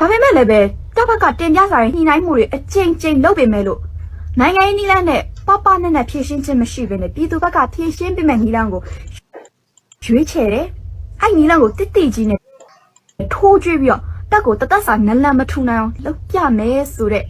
ဒါပေမဲ့လည်းပဲတပ်ဘက်ကတင်ပြစာရဲ့ညှိနှိုင်းမှုတွေအကျဉ်းချင်းလုပ်ပေမဲ့လို့နိုင်ငံရေးနည်းလမ်းနဲ့ပပနဲ့နဲ့ဖြည့်ရှင်းခြင်းမရှိဘဲနဲ့ပြည်သူဘက်ကဖြည့်ရှင်းပေးမဲ့နည်းလမ်းကိုရွေးချယ်တယ်အဲ့နည်းလမ်းကိုတိတိကြီးနဲ့ထိုးကျွေးပြီးတော့တက်ကိုတသက်စာနလန်မထူနိုင်အောင်လုပ်ပြမယ်ဆိုတဲ့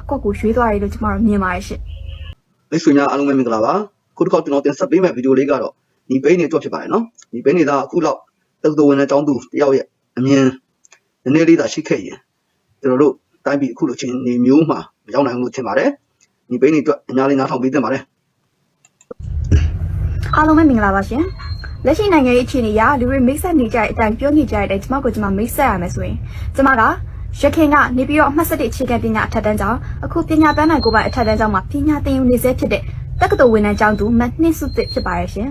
အကွက်ကိုရွေးသွားရလို့ကျမတို့မြင်ပါတယ်ရှင်မိတ်ဆွေများအားလုံးပဲမင်္ဂလာပါခုတစ်ခေါက်ကျွန်တော်တင်ဆက်ပေးမယ့်ဗီဒီယိုလေးကတော့ဒီဘိန်းနေတော့ဖြစ်ပါတယ်နော်ဒီဘိန်းနေတာအခုလောက်တုတ်တော်ဝင်တဲ့အကြောင်းသူတယောက်ရဲ့အမြင် နည်းနည်းလေးသာရှိခဲ့ရင်ကျွန်တော်တို့တိုင်းပြည်အခုလိုချင်းနေမျိုးမှာမရောက်နိုင်ဘူးလို့ထင်ပါတယ်ဒီဘိန်းနေအတွက်အများလေးနားထောင်ပေးသင့်ပါတယ်အားလုံးပဲမင်္ဂလာပါရှင်လက်ရှိနိုင်ငံရေးအခြေအနေအရလူတွေမိတ်ဆက်နေကြတဲ့အတိုင်းပြောနေကြတဲ့အတိုင်းကျမကိုကျမမိတ်ဆက်ရမယ်ဆိုရင်ကျမကရခင်ကနေပြီးတော့အမှတ်7အခြေခံပညာအထက်တန်းကျောင်းအခုပညာပန်းနိုင်ကိုယ်ပိုင်အထက်တန်းကျောင်းမှာပညာသင်ယူနေဆဲဖြစ်တဲ့တက္ကသိုလ်ဝန်ထမ်းကျောင်းသူမနှစ်စုသစ်ဖြစ်ပါရဲ့ရှင်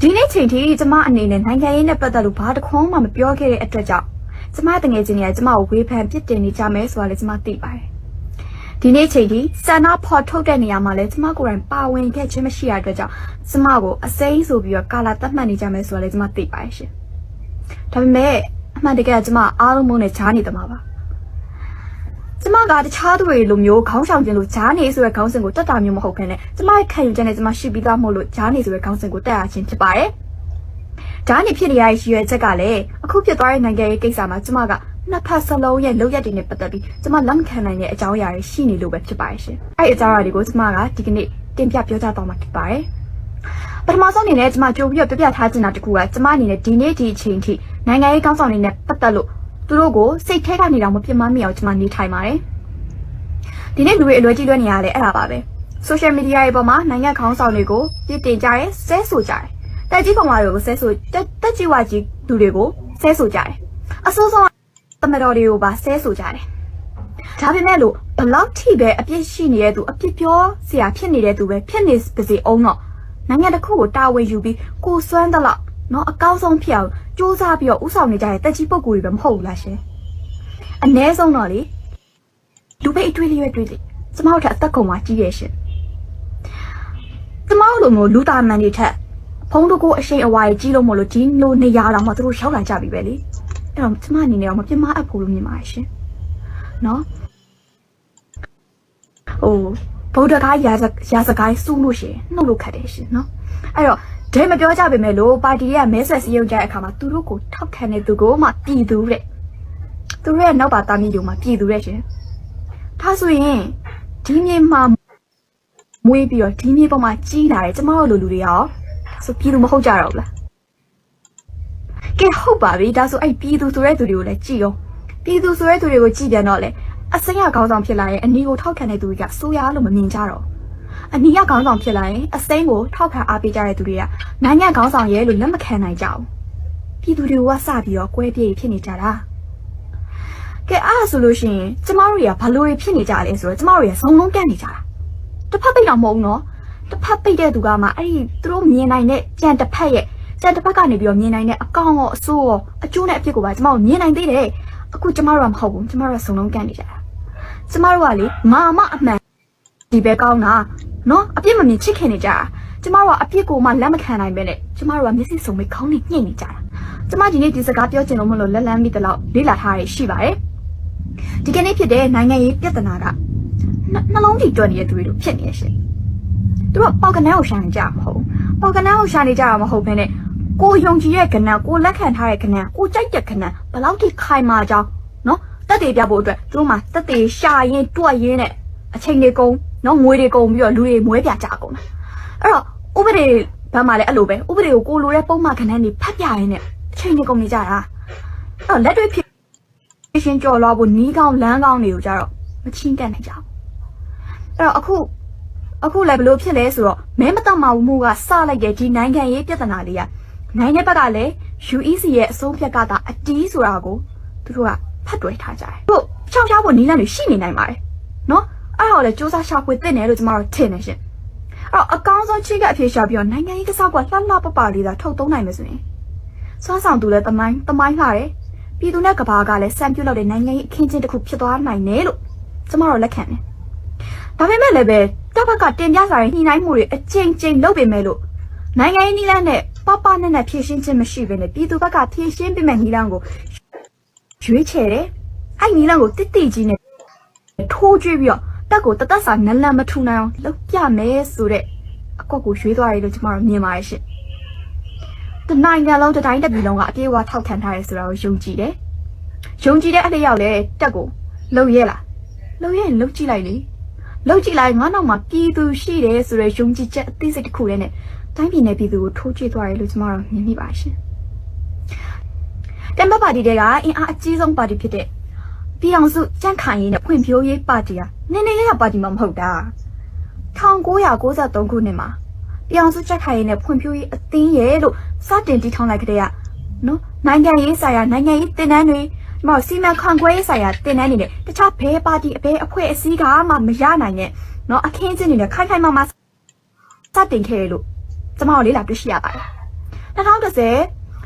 ဒီနေ့ချိန်ထိကျမအနေနဲ့နိုင်ငံရေးနဲ့ပတ်သက်လို့ဘာတစ်ခွန်းမှမပြောခဲ့တဲ့အတွက်ကြောင့် ကျမတငယ်ချင်းတွေကကျမကိုဝေဖန်ပြစ်တင်နေကြမယ်ဆိုတာလည်းကျမသိပါတယ်ဒီနေ့ချိန်ထိစန္ဒဖော်ထုတ်တဲ့နေရာမှာလည်းကျမကိုယ်တိုင်ပါဝင်ခဲ့ခြင်းမရှိရတဲ့အတွက်ကြောင့်ကျမကိုအစိမ်းဆိုပြီးတော့ကာလာတတ်မှတ်နေကြမယ်ဆိုတာလည်းကျမသိပါတယ်ရှင်ဒါပေမဲ့အမှန်တကယ်ကျမအားလုံးမုန်းနဲ့ဂျားနေတယ်မှာပါကျမကတခြားသူတွေလိုမျိုးခေါင်းဆောင်ခြင်းလို့ဂျားနေဆိုတဲ့ခေါင်းစဉ်ကိုတက်တာမျိုးမဟုတ်ခင်နဲ့ကျမရဲ့ခံယူချက်နဲ့ကျမရှိပြီးသားမို့လို့ဂျားနေဆိုတဲ့ခေါင်းစဉ်ကိုတက်ရခြင်းဖြစ်ပါတယ်။ ဂျားနေဖြစ်နေရတဲ့ရည်ရွယ်ချက်ကလည်းအခုဖြစ်သွားတဲ့နိုင်ငံရေးကိစ္စမှာကျမကနှစ်ဖက်စလုံးရဲ့လုပ်ရက်တွေနဲ့ပတ်သက်ပြီးကျမလက်မခံနိုင်တဲ့အကြောင်းအရာတွေရှိနေလို့ပဲဖြစ်ပါတယ်ရှင်။အဲ့ဒီအကြောင်းအရာတွေကိုကျမကဒီကနေ့တင်ပြပြောကြားတော့မှာဖြစ်ပါတယ်။ပထမဆုံးအနေနဲ့ကျမကြိုပြီးတော့ပြပြထားချင်တာတခုကကျမအနေနဲ့ဒီနေ့ဒီအချိန်ထိနိုင်ငံရေးကောင်းဆောင်တွေနဲ့ပတ်သက်လို့သူတို့ကိုစိတ်ထဲကနေတော့မပြတ်မမိအောင်ကျမနေထိုင်ပါတယ်။ဒီနေ့လူတွေအလွယ်ကြီးလွယ်နေရတယ်အဲ့ဒါပါပဲ။ social media ရဲ့ပေါ်မှာနိုင်ငံခေါင်းဆောင်တွေကိုပြစ်တင်ကြရဲဆဲဆိုကြတယ်။ တက်ကြီးကောင်မတွေကိုဆဲဆိုတက်တက်ကြီးဝါကြီးလူတွေကိုဆဲဆိုကြတယ်။အစိုးဆုံးတမတော်တွေကိုပါဆဲဆိုကြတယ်။ဒါပေမဲ့လို့ဘလောက်ထိပဲအပြစ်ရှိနေတဲ့သူအပြစ်ပြောစရာဖြစ်နေတဲ့သူပဲဖြစ်နေပါစေအောင်တော့နိုင်ငံတစ်ခုကိုတာဝန်ယူပြီးကိုစွမ်းသလောက်နော်အကောင်းဆုံးဖြစ်အောင်စူးစမ်းပြီးတော့ဥဆောင်နေကြတဲ့တက်ကြီးပုဂ္ဂိုလ်တွေပဲမဟုတ်ဘူးလားရှင်။အ ਨੇ ဆုံးတော့လေလူပိတ်အတွေ့လေးပဲတွေ့လေကျမတို့ထက်အသက်ကုန်မှကြီးရဲ့ရှင်ကျမတို့လိုမျိုးလူသားမှန်တွေထက် ဖုံးတို့ကိုအရှိန်အဝါကြီးကြီးလို့မလို့ဒီလိုနေရာတော့မှသူတို့ရောက်လာကြပြီပဲလေအဲ့တော့ကျမအနေနဲ့တော့မပြမအပ်ဘူးလို့မြင်ပါတယ်ရှင်နော်ဟိုဗုဒ္ဓဂါရာဇရာဇဂိုင်းစုလို့ရှင်နှုတ်လို့ခတ်တယ်ရှင်နော်အဲ့တော့ဒဲမပြောကြပါမယ်လို့ပါတီရဲ့မဲဆွယ်စည်းရုံးကြတဲ့အခါမှာသူတို့ကိုထောက်ခံတဲ့သူကိုမှပြည်သူတဲ့သူတို့ရဲ့နောက်ပါတာမီးတွေမှာပြည်သူတဲ့ရှင်ဒါဆိုရင်ဒီမြေမှာမွေးပြီးတော့ဒီမြေပေါ်မှာကြီးလာတယ်ကျမတို့လူလူတွေရောဒါ ဆိုပြည်သူမဟုတ်ကြတော့ဘူးလားကဲဟုတ်ပါပြီဒါဆိုအဲ့ပြည်သူဆိုတဲ့သူတွေကိုလည်းကြည့်ရောပြည်သူဆိုတဲ့သူတွေကိုကြည့်ပြန်တော့လေအစင်ရခေါင်းဆောင်ဖြစ်လာရင်အနီကိုထောက်ခံတဲ့သူတွေကဆိုးရလို့မမြင်ကြတော့အနီရခေါင်းဆောင်ဖြစ်လာရင်အစိမ်းကိုထောက်ခံအားပေးကြတဲ့သူတွေကနိုင်ငံခေါင်းဆောင်ရဲ့လို့လက်မခံနိုင်ကြဘူးပြည်သူတွေကစပြီးတော့ကွဲပြေးဖြစ်နေကြတာကဲအဲ့ဒါဆိုလို့ရှိရင်ကျမတို့တွေကဘာလို့ဖြစ်နေကြလဲဆိုတော့ကျမတို့တွေကဇုံလုံးကန့်နေကြတာတစ်ဖက်ပိတ်တော့မဟုတ်ဘူးနော် တစ်ဖက်ပိတ်တဲ့သူကမှအဲ့ဒီသူတို့မြင်နိုင်တဲ့ကြံတစ်ဖက်ရဲ့ကြံတစ်ဖက်ကနေပြီးတော့မြင်နိုင်တဲ့အကောင်ရောအဆိုးရောအကျိုးနဲ့အဖြစ်ကိုပါကျမတို့မြင်နိုင်သေးတယ်အခုကျမတို့ကမဟုတ်ဘူးကျမတို့ကဇုံလုံးကန့်နေကြတာကျမတို့ကလေငါမအမှန်ဒီပဲကောင်းတာနော်အပြစ်မမြင်ချစ်ခင်နေကြတာကျမတို့ကအပြစ်ကိုမှလက်မခံနိုင်ပဲနဲ့ကျမတို့ကမျက်စိစုံမိခေါင်းနဲ့ညှိနေကြတာကျမဒီနေ့ဒီစကားပြောချင်လို့မလို့လက်လန်းမိတဲ့လောက်လေးလာထားရရှိပါတယ်ဒီကနေ့ဖြစ်တဲ့နိုင်ငံရေးပြဿနာကနှနှလုံးထိတွက်နေတဲ့သူတွေတို့ဖြစ်နေရရှင် သူတို့ကပေါက်ကနန်းကိုရှာနေကြမှာမဟုတ်ဘူးပေါက်ကနန်းကိုရှာနေကြတာမဟုတ်ဘဲနဲ့ကိုယုံကြည်ရဲ့ကနန်းကိုလက်ခံထားတဲ့ကနန်းကိုကြိုက်တဲ့ကနန်းဘယ်လောက်ထိခိုင်မာကြောင်းနော်တက်တွေပြဖို့အတွက်သူတို့မှတက်တွေရှာရင်တွက်ရင်းနဲ့အချိန်တွေကုန်နော်ငွေတွေကုန်ပြီးတော့လူတွေမွဲပြကြကုန်တာအဲ့တော့ဥပဒေဘက်မှာလည်းအဲ့လိုပဲဥပဒေကိုကိုလိုတဲ့ပုံမှန်ကနန်းတွေဖတ်ပြရင်းနဲ့အချိန်တွေကုန်နေကြတာအဲ့တော့လက်တွေ့ဖြစ်ရှင်းကြော်လွားဖို့နီးကောင်းလမ်းကောင်းတွေကိုကြတော့မချင်းတက်နိုင်ကြဘူးအဲ့တော့အခု အခုလည်းဘယ်လိုဖြစ်လဲဆိုတော့မဲမတတ်မမှုကစလိုက်တဲ့ဒီနိုင်ငံရေးပြဿနာလေးကနိုင်ငံဘက်ကလည်း UEC ရဲ့အဆုံးဖြတ်ကသာအတီးဆိုတာကိုသူတို့ကဖတ်တွဲထားကြတယ်သူချောင်းချဖို့နီးလန်းတွေရှိနေနိုင်ပါတယ်နော်အဲ့တော့လည်းစူးစမ်းရှာဖွေသင့်တယ်လို့ကျွန်တော်တို့ထင်နေရှင်အဲ့တော့အကောင်းဆုံးချိကအဖြေရှာပြီးတော့နိုင်ငံရေးကစားကွာလှလှပပလေးသာထုတ်သုံးနိုင်မယ်ဆိုရင်စွမ်းဆောင်သူလည်းတမိုင်းတမိုင်းလာတယ်ပြည်သူနဲ့ကဘာကလည်းစံပြုတ်လောက်တဲ့နိုင်ငံရေးအခင်းချင်းတစ်ခုဖြစ်သွားနိုင်တယ်လို့ကျမတို့လက်ခံတယ်။ဒါပေမဲ့လည်းပဲ တပ်ဘက်ကတင်ပြစာရဲ့ညှိနှိုင်းမှုတွေအကျဉ်းချင်းလုပ်ပေမဲ့လို့နိုင်ငံရေးနည်းလမ်းနဲ့ပပနဲ့နဲ့ဖြည့်ရှင်းခြင်းမရှိဘဲနဲ့ပြည်သူဘက်ကဖြည့်ရှင်းပေးမဲ့နည်းလမ်းကိုရွေးချယ်တယ်အဲ့နီလန်ကိုတိတိကြီးနဲ့ထိုးကျွေးပြီးတော့တက်ကိုတသက်စာနလန်မထူနိုင်အောင်လုပ်ပြမယ်ဆိုတဲ့အကွက်ကိုရွေးသွားရလို့ကျမတို့မြင်ပါတယ်ရှင်။တနိုင်ငံလုံးတစ်တိုင်းတစ်ပြည်လုံးကအပြေအဝထောက်ခံထားရဲဆိုတာကိုယုံကြည်တယ်။ယုံကြည်တဲ့အလျောက်လည်းတက်ကိုလုံရဲလားလုံရဲရင်လုံကြည့်လိုက်လေ လုံကြည့်လိုက်ငါနောက်မှာပြည်သူရှိတယ်ဆိုတဲ့ယုံကြည်ချက်အသိစိတ်တစ်ခုတည်းနဲ့တိုင်းပြည်နယ်ပြည်သူကိုထိုးကြွေးသွားရလို့ကျမတို့မြင်မိပါရှင်။တမ်ဘပါတီတွေကအင်အားအကြီးဆုံးပါတီဖြစ်တဲ့ပြည်အောင်စုကြန့်ခိုင်ရေးနဲ့ဖွံ့ဖြိုးရေးပါတီဟာနည်းနည်းရရပါတီမှမဟုတ်တာ1993ခုနှစ်မှာပြည်အောင်စုကြန့်ခိုင်ရေးနဲ့ဖွံ့ဖြိုးရေးအသင်းရဲ့လို့စတင်တည်ထောင်လိုက်ကြတဲ့ကနော်နိုင်ငံရေးဆိုင်ရာနိုင်ငံရေးတင်နန်းတွေ ဒီမှာစီမံခန့်ခွဲရေးဆိုင်ရာတင်နန်းတွေနဲ့တခြားဘဲပါတီအဘဲအဖွဲ့အစည်းကမှမရနိုင်တဲ့နော်အခင်းအကျင်းတွေနဲ့ခိုင်ခိုင်မာမာစတင်ခဲ့တယ်လို့ကျွန်မတို့လေ့လာတွေ့ရှိရပါတယ်2010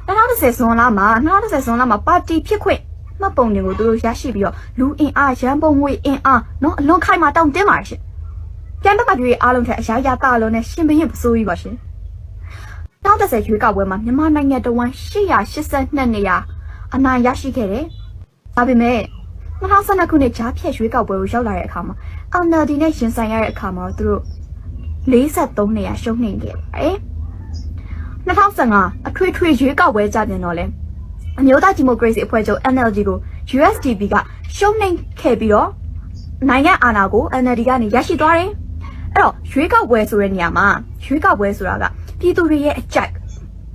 2010ဇွန်လမှာ2010ဇွန်လမှာပါတီဖြစ်ခွင့်မှတ်ပုံတွေကိုသူတို့ရရှိပြီးတော့လူအင်အားရန်ပုံငွေအင်အားနော်အလွန်ခိုင်မာတောင့်တင်းပါရှင်ကျန်တဲ့ပါတီတွေအားလုံးထက်အရာရတာလုံးနဲ့ရှင်ဘရင်ပစိုးကြီးပါရှင်2010ရွေးကောက်ပွဲမှာမြန်မာနိုင်ငံတဝန်း882နေရာအနိုင်ရရှိခဲ့တယ် ဒါပေမဲ့2012ခုနှစ်ဂျားဖြတ်ရွေးကောက်ပွဲကိုရောက်လာတဲ့အခါမှာ NLD နဲ့ရင်ဆိုင်ရတဲ့အခါမှာသူတို့43နေရာရှုံးနေခဲ့ပါတယ်2015အထွေထွေရွေးကောက်ပွဲကြပြန်တော့လဲအမျိုးသားဒီမိုကရေစီအဖွဲ့ချုပ် NLD ကို USDP ကရှုံးနိမ့်ခဲ့ပြီးတော့နိုင်ငံအာဏာကို NLD ကနေရရှိသွားတယ်။အဲ့တော့ရွေးကောက်ပွဲဆိုတဲ့နေရာမှာရွေးကောက်ပွဲဆိုတာကပြည်သူတွေရဲ့အကြိုက်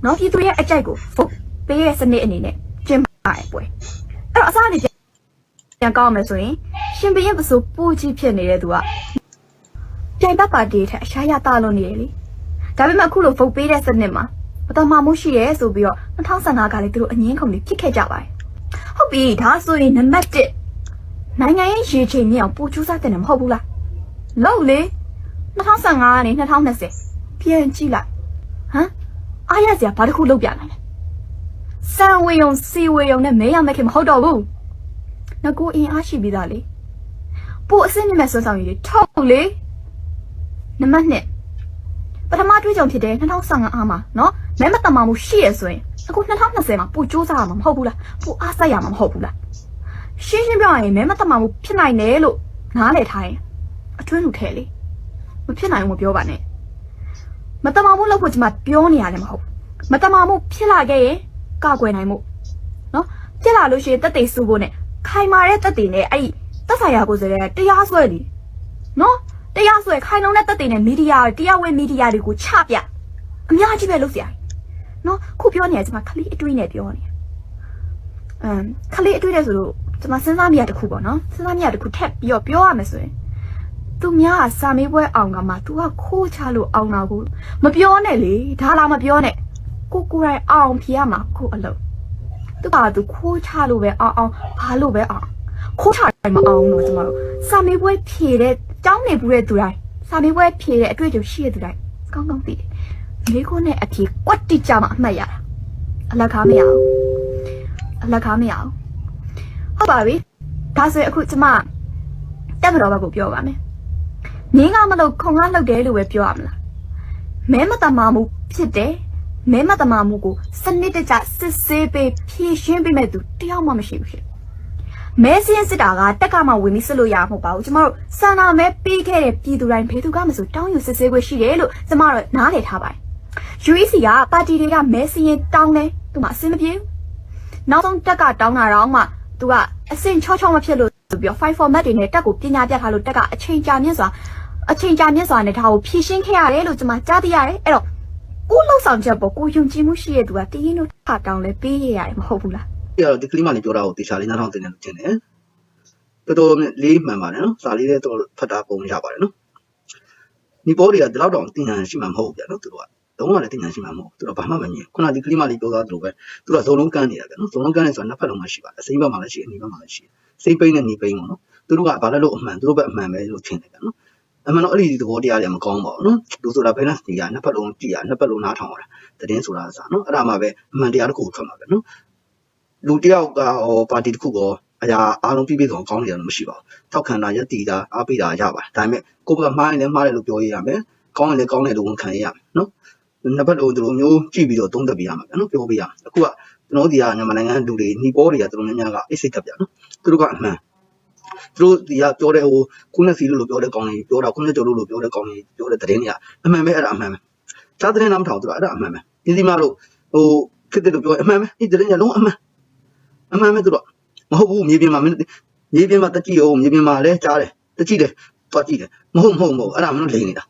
နော်ပြည်သူတွေရဲ့အကြိုက်ကို vote ပေးတဲ့စနစ်အနေနဲ့ကျင်းပရပွဲ။အဲ့ တော့အစားအနေနဲ့ပြန်ကောက်မယ်ဆိုရင်ရှင်ဘရင်ပစိုးပူကြီးဖြစ်နေတဲ့သူကပြိုင်ဘက်ပါတီထက်အရှားရတာလို့နေတယ်လေ။ဒါပေမဲ့အခုလို vote ပေးတဲ့စနစ်မှာမတော်မှမှုရှိရဲဆိုပြီးတော့2015ကလည်းသူတို့အငင်းခုန်လေးဖြစ်ခဲ့ကြပါတယ်။ဟုတ်ပြီဒါဆိုရင်နံပါတ်1နိုင်ငံရေးရေချိန်မြင့်အောင်ပူကျူးစားတဲ့မဟုတ်ဘူးလား။လို့လေ2015ကနေ2020ပြန်ကြည့်လိုက်ဟမ်အားရစရာဘာတစ်ခုလုပ်ပြနိုင်လဲ။ စံဝေယုံစီဝေယုံနဲ့မဲရမဲ့ခင်မဟုတ်တော့ဘူး။ငကိုအင်အားရှိပြီးသားလေ။ပို့အစင်းမြင့်မဲ့ဆွမ်းဆောင်ရည်တွေထုတ်လေ။နံပါတ်2ပထမတွေးကြုံဖြစ်တဲ့2015အားမှာနော်မဲမတမာမှုရှိရဆိုရင်အခု2020မှာပို့စူးစမ်းရမှာမဟုတ်ဘူးလားပို့အားစိုက်ရမှာမဟုတ်ဘူးလားရှင်းရှင်းပြောရရင်မဲမတမာမှုဖြစ်နိုင်တယ်လို့နားလည်ထားရင်အတွင်းလူထဲလေမဖြစ်နိုင်ဘူးမပြောပါနဲ့မတမာမှုလို့ဖို့ကျွန်မပြောနေရတယ်မဟုတ်မတမာမှုဖြစ်လာခဲ့ရင် ကာကွယ်နိုင်မှုနော်ဖြစ်လာလို့ရှိရင်တက်သိစုဖို့နဲ့ခိုင်မာတဲ့တက်သိနဲ့အဲ့ဒီတက်ဆိုင်ရာကိုဆိုတဲ့တရားစွဲလीနော်တရားစွဲခိုင်လုံးတဲ့တက်သိနဲ့မီဒီယာတရားဝင်မီဒီယာတွေကိုချပြအများကြီးပဲလုပ်စရာနော်ခုပြောနေရကျွန်မခလေးအတွေးနဲ့ပြောနေအမ်ခလေးအတွေးနဲ့ဆိုလို့ကျွန်မစဉ်းစားမိရတခုပေါ့နော်စဉ်းစားမိရတခုထက်ပြီးတော့ပြောရမယ်ဆိုရင်သူများကစာမေးပွဲအောင်ကမှ तू ကခိုးချလို့အောင်တာကိုမပြောနဲ့လေဒါလာမပြောနဲ့ ကိုကိုယ်တိုင်အောင်ဖြေရမှာကိုအလုပ်သူကသူခိုးချလို့ပဲအောင်အောင်ဘာလို့ပဲအောင်ခိုးချတိုင်းမအောင်လို့ကျွန်မတို့စာမေးပွဲဖြေတဲ့ကြောင်းနေဘူးတဲ့သူတိုင်းစာမေးပွဲဖြေတဲ့အတွေ့အကြုံရှိတဲ့သူတိုင်းကောင်းကောင်းသိတယ်လေးခုနဲ့အဖြေကွက်တိကြမှအမှတ်ရတာအလက်ကားမရဘူးအလက်ကားမရဘူးဟုတ်ပါပြီဒါဆိုရင်အခုကျမတက်မတော်ဘက်ကိုပြောပါမယ်နင်းကမလို့ခုံကလှုပ်တယ်လို့ပဲပြောရမလားမဲမတမာမှုဖြစ်တယ် မဲမတမာမှုကိုစနစ်တကျစစ်ဆေးပေးဖြည့်ရှင်းပေးမဲ့သူတယောက်မှမရှိဘူးဖြစ်မဲစင်းစစ်တာကတက်ကမှဝင်ပြီးစစ်လို့ရမှာမဟုတ်ပါဘူးကျမတို့စန္ဒာမဲပေးခဲ့တဲ့ပြည်သူတိုင်းဖေသူကမဆိုတောင်းယူစစ်ဆေးခွင့်ရှိတယ်လို့ကျမတို့နားလည်ထားပါတယ် UEC ကပါတီတွေကမဲစရင်တောင်းတယ်သူမှအဆင်မပြေဘူးနောက်ဆုံးတက်ကတောင်းတာတော့မှသူကအဆင်ချောချောမဖြစ်လို့ဆိုပြီးတော့5 format တွေနဲ့တက်ကိုပညာပြထားလို့တက်ကအချိန်ကြာမြင့်စွာအချိန်ကြာမြင့်စွာနဲ့ဒါကိုဖြည့်ရှင်းခဲ့ရတယ်လို့ကျွန်မကြားသိရတယ်အဲ့တော့ ကိုလောက်ဆောင်ချက်ပေါ်ကိုယုံကြည်မှုရှိတဲ့သူကတည်ရင်တို့ထတောင်းလဲပေးရရတယ်မဟုတ်ဘူးလားဒီကတော့ဒီကလေးမလေးပြောတာကိုတေချာလေးနားထောင်တင်တယ်လို့ထင်တယ်တော်တော်လေးမှန်ပါတယ်နော်စာလေးလည်းတော်ဖတ်တာပုံရပါတယ်နော်ဒီပေါ်တွေကဒီလောက်တော့တင်ညာရှိမှမဟုတ်ဘူးဗျာနော်သူတို့ကလုံးဝလည်းတင်ညာရှိမှမဟုတ်သူတို့ဘာမှမမြင်ခုနဒီကလေးမလေးပြောသားသူတို့ပဲသူတို့ကဇုံလုံးကန်းနေတာဗျာနော်ဇုံလုံးကန်းနေဆိုတာနှစ်ဖက်လုံးမှရှိပါတယ်အစိမ်းဘက်မှာလည်းရှိအနီးဘက်မှာလည်းရှိစိတ်ပိန်းနဲ့ညီပိန်းပေါ့နော်သူတို့ကဘာလဲလို့အမှန်သူတို့ပဲအမှန်ပဲလို့ထင်တယ်ဗျာနော် အမှန်တော့အဲ့ဒီသဘောတရားတွေမကောင်းပါဘူးနော်လူဆိုတာ balance တွေကနှစ်ဖက်လုံးကြည့်ရနှစ်ဖက်လုံးနားထောင်ရတာတည်င်းဆိုတာအစားနော်အဲ့ဒါမှပဲအမှန်တရားတစ်ခုထွက်မှာပဲနော်လူတယောက်ကဟောပါတီတစ်ခုကောအရာအားလုံးပြည့်ပြည့်စုံကောင်းနေတယ်လို့မရှိပါဘူးထောက်ခံတာရက်တီတာအားပေးတာရပါတယ်ဒါပေမဲ့ကိုယ်ကမှားရင်လည်းမှားတယ်လို့ပြောရရမယ်ကောင်းရင်လည်းကောင်းတယ်လို့ဝန်ခံရရမယ်နော်နှစ်ဖက်လုံးဒီလိုမျိုးကြည့်ပြီးတော့သုံးသပ်ပြရမှာဗျနော်ပြောပြရမယ်အခုကကျွန်တော်တို့ဒီကမြန်မာနိုင်ငံလူတွေညီပေါ်တွေကတော်တော်များများကအိတ်စိတ်တက်ပြနော်သူတို့ကအမှန် သူတို့ဒီကပြောတဲ့ဟိုခုနှစ်စီလို့ပြောတဲ့ကောင်းလေးပြောတာခုနှစ်ကျော်လို့ပြောတဲ့ကောင်းလေးပြောတဲ့သတင်းတွေကအမှန်ပဲအဲ့ဒါအမှန်ပဲဈာသတင်းနားမထောင်သူတို့အဲ့ဒါအမှန်ပဲဒီဒီမလို့ဟိုခစ်တဲ့လို့ပြောအမှန်ပဲဒီသတင်းကလုံးအမှန်အမှန်ပဲသူတို့မဟုတ်ဘူးမြေပြင်မှာမင်းမြေပြင်မှာတက်ကြည့်အောင်မြေပြင်မှာလဲကြားတယ်တက်ကြည့်တယ်တွားကြည့်တယ်မဟုတ်မဟုတ်မဟုတ်အဲ့ဒါမင်းလိန်နေတာ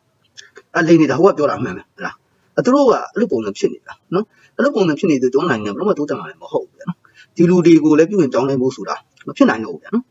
အဲ့လိန်နေတာဟိုကပြောတာအမှန်ပဲဟုတ်လားအဲ့သူတို့ကအဲ့လိုပုံစံဖြစ်နေတာနော်အဲ့လိုပုံစံဖြစ်နေသူတို့နိုင်ငံဘယ်တော့မှတိုးတက်မှာမဟုတ်ဘူးဗျာနော်ဒီလူတွေကိုလည်းပြုရင်ကြောင်းနိုင်ဖို့ဆိုတာမဖြစ်နိုင်တော့ဘူးဗျာနော်